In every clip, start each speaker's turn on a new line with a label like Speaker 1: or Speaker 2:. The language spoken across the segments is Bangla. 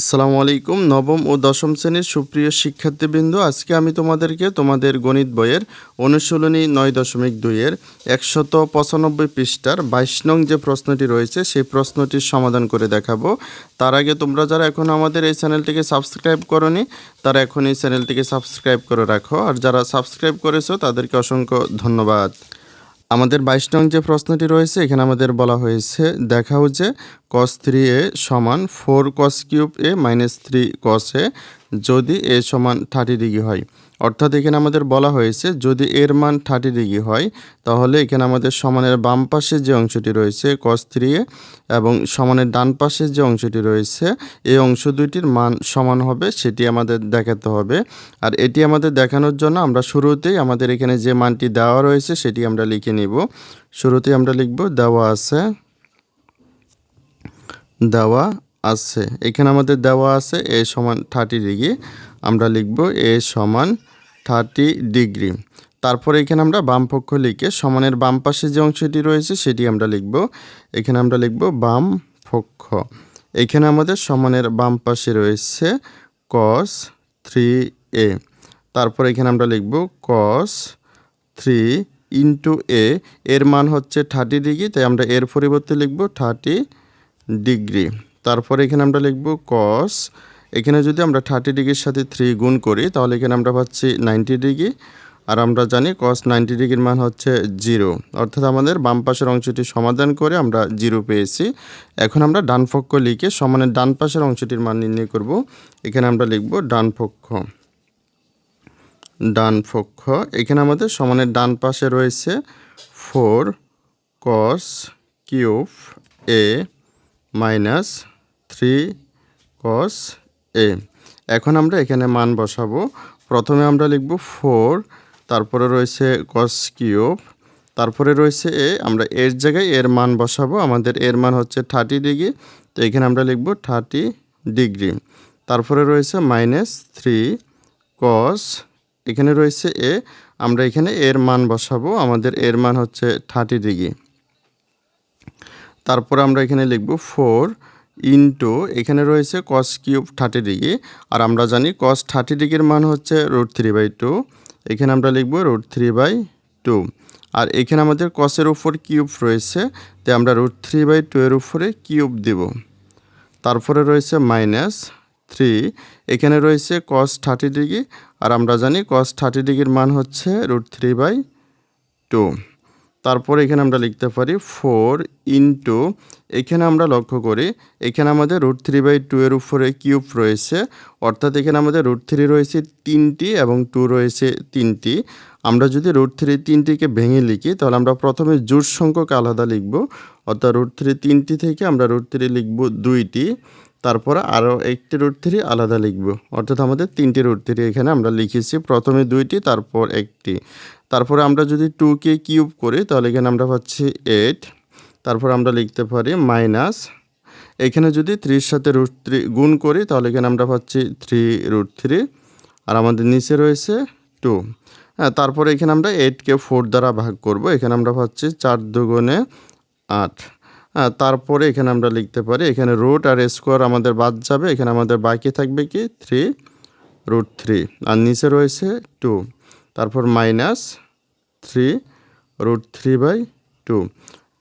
Speaker 1: আসসালামু আলাইকুম। নবম ও দশম শ্রেণির সুপ্রিয় শিক্ষার্থীবৃন্দ, আজকে আমি তোমাদেরকে তোমাদের গণিত বইয়ের অনুশীলনী নয় দশমিক দুইয়ের একশত পঁচানব্বই পৃষ্ঠার বাইশ নং যে প্রশ্নটি রয়েছে, সেই প্রশ্নটির সমাধান করে দেখাবো। তার আগে তোমরা যারা এখন আমাদের এই চ্যানেলটিকে সাবস্ক্রাইব করনি, তারা এখন এই চ্যানেলটিকে সাবস্ক্রাইব করে রাখো। আর যারা সাবস্ক্রাইব করেছ, তাদেরকে অসংখ্য ধন্যবাদ। আমাদের বাইশ নং যে প্রশ্নটি রয়েছে, এখানে আমাদের বলা হয়েছে, দেখাও যে কস থ্রি এ সমান four cos cube A minus three cos A যদি এ সমান থার্টি ডিগ্রি হয়। অর্থাৎ এখানে আমাদের বলা হয়েছে, যদি এর মান থার্টি ডিগ্রি হয়, তাহলে এখানে আমাদের সমানের বাম পাশে যে অংশটি রয়েছে কস থ্রি এবং সমানের ডান পাশে যে অংশটি রয়েছে, এই অংশ দুইটির মান সমান হবে, সেটি আমাদের দেখাতে হবে। আর এটি আমাদের দেখানোর জন্য আমরা শুরুতেই আমাদের এখানে যে মানটি দেওয়া রয়েছে, সেটি আমরা লিখে নিব। শুরুতেই আমরা লিখব, দেওয়া আছে দেওয়া আছে। এখানে আমাদের দেওয়া আছে, এ সমান থার্টি ডিগ্রি। আমরা লিখব, এ সমান থার্টি ডিগ্রি তারপরে এখানে আমরা বাম পক্ষ লিখে সমানের বাম পাশে যে অংশটি রয়েছে সেটি আমরা লিখব। এখানে আমরা লিখব বাম পক্ষ। এখানে আমাদের সমানের বাম পাশে রয়েছে কস থ্রি এ তারপর এখানে আমরা লিখব কস থ্রি ইন্টু এ এর মান হচ্ছে থার্টি ডিগ্রি তাই আমরা এর পরিবর্তে লিখব থার্টি ডিগ্রি তারপর এখানে আমরা লিখব কস এখানে যদি আমরা থার্টি ডিগ্রির সাথে থ্রি গুণ করি, তাহলে এখানে আমরা পাচ্ছি নাইনটি ডিগ্রি আর আমরা জানি কস নাইনটি ডিগ্রির মান হচ্ছে জিরো অর্থাৎ আমাদের বাম পাশের অংশটি সমাধান করে আমরা জিরো পেয়েছি। এখন আমরা ডান পক্ষ লিখে সমানের ডান পাশের অংশটির মান নির্ণয় করব। এখানে আমরা লিখব ডান পক্ষ ডান পক্ষ এখানে আমাদের সমানের ডান পাশে রয়েছে four cos cube A minus three cos A. এখন আমরা এখানে মান বসাবো। প্রথমে আমরা লিখব ফোর, তারপরে রয়েছে কস কিউব, তারপরে রয়েছে এ। আমরা এর জায়গায় এর মান বসাবো। আমাদের এর মান হচ্ছে থার্টি ডিগ্রি। তো এখানে আমরা লিখব থার্টি ডিগ্রি। তারপরে রয়েছে মাইনাস থ্রি কস এখানে রয়েছে এ। আমরা এখানে এর মান বসাবো। আমাদের এর মান হচ্ছে থার্টি ডিগ্রি। তারপর আমরা এখানে লিখব ফোর ইন্টু এখানে রয়েছে কস কিউব থার্টি ডিগ্রি আর আমরা জানি কস থার্টি ডিগ্রির মান হচ্ছে রুট থ্রি বাই টু এখানে আমরা লিখব রুট থ্রি বাই টু আর এখানে আমাদের কসের উপর কিউব রয়েছে, তাই আমরা রুট থ্রি বাই টু এর উপরে কিউব দেব, তারপরে রয়েছে মাইনাস থ্রি এখানে রয়েছে কস থার্টি ডিগ্রি আর আমরা জানি কস থার্টি ডিগ্রির মান হচ্ছে রুট থ্রি বাই টু তারপর এখানে আমরা লিখতে পারি ফোর ইন্টু, এখানে আমরা লক্ষ্য করি, এখানে আমাদের রুট থ্রি বাই টু এর উপরে কিউব রয়েছে, অর্থাৎ এখানে আমাদের রুট থ্রি রয়েছে তিনটি এবং টু রয়েছে তিনটি। আমরা যদি রুট থ্রি তিনটিকে ভেঙে লিখি, তাহলে আমরা প্রথমে জোর সংখ্যক আলাদা লিখব, অর্থাৎ রুট থ্রি তিনটি থেকে আমরা রুট থ্রি লিখব দুইটি, তারপরে আরও একটি রুট থ্রি আলাদা লিখব, অর্থাৎ আমাদের তিনটি রুট থ্রি এখানে আমরা লিখেছি, প্রথমে দুইটি, তারপর একটি। তারপরে আমরা যদি টুকে কিউব করি, তাহলে এখানে আমরা পাচ্ছি এইট তারপর আমরা লিখতে পারি মাইনাস এখানে যদি থ্রির সাথে রুট থ্রি গুণ করি, তাহলে এখানে আমরা পাচ্ছি থ্রি রুট থ্রি আর আমাদের নিচে রয়েছে টু হ্যাঁ তারপরে এখানে আমরা এইটকে ফোর দ্বারা ভাগ করব। এখানে আমরা পাচ্ছি চার দুগুণে আট। হ্যাঁ তারপরে এখানে আমরা লিখতে পারি, এখানে রুট আর স্কোয়ার আমাদের বাদ যাবে। এখানে আমাদের বাকি থাকবে কি? থ্রি রুট থ্রি আর নিচে রয়েছে টু তারপর minus three root three by two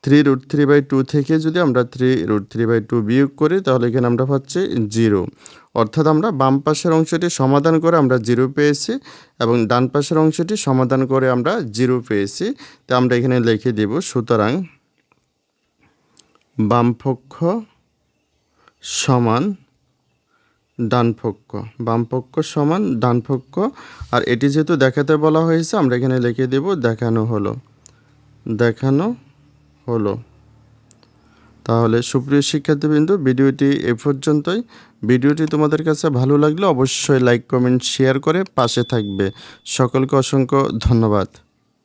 Speaker 1: three root three by two থেকে যদি আমরা three root three by two বিয়োগ করি, তাহলে এখানে আমরা পাচ্ছি জিরো অর্থাৎ আমরা বাম পাশের অংশটি সমাধান করে আমরা জিরো পেয়েছি এবং ডান পাশের অংশটি সমাধান করে আমরা জিরো পেয়েছি। তো আমরা এখানে লিখে দেব, সুতরাং বামপক্ষ সমান ডানপক্ষ বামপক্ষ সমান ডানপক্ষ আর এটি যেহেতু দেখাতে বলা হয়েছে, আমরা এখানে লিখে দেব দেখানো হলো। দেখানো হলো। তাহলে সুপ্রিয় শিক্ষার্থীবৃন্দ, ভিডিওটি এ পর্যন্তই। ভিডিওটি তোমাদের কাছে ভালো লাগলে অবশ্যই লাইক, কমেন্ট, শেয়ার করে পাশে থাকবে। সকলকে অসংখ্য ধন্যবাদ।